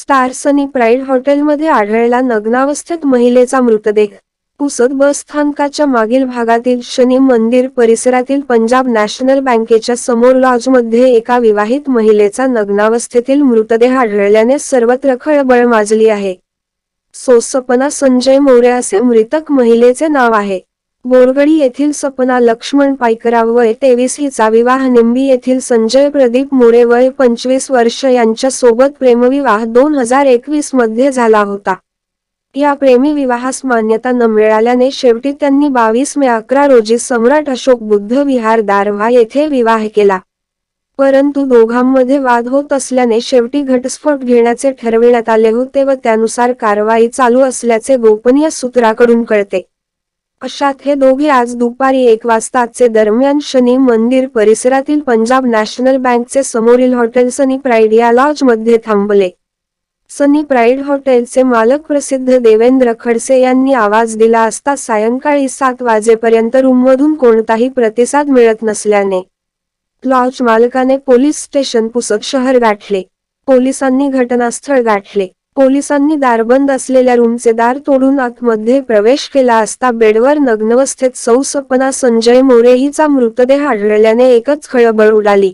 Star सनी pride हॉटेलमध्ये आढळला नग्नावस्थेत महिलेचा मृतदेह. पुसद बस स्थानकाच्या मागील भागातील शनी मंदिर परिसरातील पंजाब नॅशनल बँकेच्या समोर लॉजमध्ये एका विवाहित महिलेचा नग्नावस्थेतील मृतदेह आढळल्याने सर्वत्र खळबळ माजली आहे. सोसपना संजय मोरे असे मृतक महिलेचे नाव आहे. बोरगडी येथील सपना लक्ष्मण पायकराव वय तेवीस हिचा विवाह निंबी येथील संजय प्रदीप मोरे वय पंचवीस वर्ष यांच्या सोबत प्रेमविवाह दोन हजार एकवीसमध्ये झाला होता. या प्रेमी विवाहास मान्यता न मिळाल्याने शेवटी त्यांनी बावीस मे अकरा रोजी सम्राट अशोक बुद्ध विहार दारव्हा येथे विवाह केला. परंतु दोघांमध्ये वाद होत असल्याने शेवटी घटस्फोट घेण्याचे ठरविण्यात आले होते व त्यानुसार कारवाई चालू असल्याचे गोपनीय सूत्राकडून कळते. अशात हे दोघे आज दुपारी एक वाजताचे दरम्यान शनी मंदिर परिसरातील पंजाब नॅशनल बँकचे समोरील हॉटेल सनी प्राईड या लॉजमध्ये थांबले. सनी प्राईड हॉटेलचे मालक प्रसिद्ध देवेंद्र खडसे यांनी आवाज दिला असता सायंकाळी सात वाजेपर्यंत रूममधून कोणताही प्रतिसाद मिळत नसल्याने लॉज मालकाने पोलीस स्टेशन पुसत शहर गाठले. पोलिसांनी घटनास्थळ गाठले. पोलिसांनी दारबंद असलेल्या रूमचे दार तोडून आतमध्ये प्रवेश केला असता बेडवर नग्नवस्थेत सौ सपना संजय मोरे हिचा मृतदेह आढळल्याने एकच खळबळ उडाली.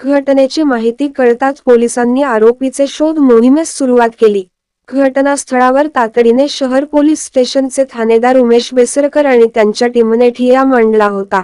घटनेची माहिती कळताच पोलिसांनी आरोपीचे शोध मोहिमेस सुरुवात केली. घटनास्थळावर तातडीने शहर पोलीस स्टेशनचे ठाणेदार उमेश बेसरकर आणि त्यांच्या टीमने ठिया मांडला होता.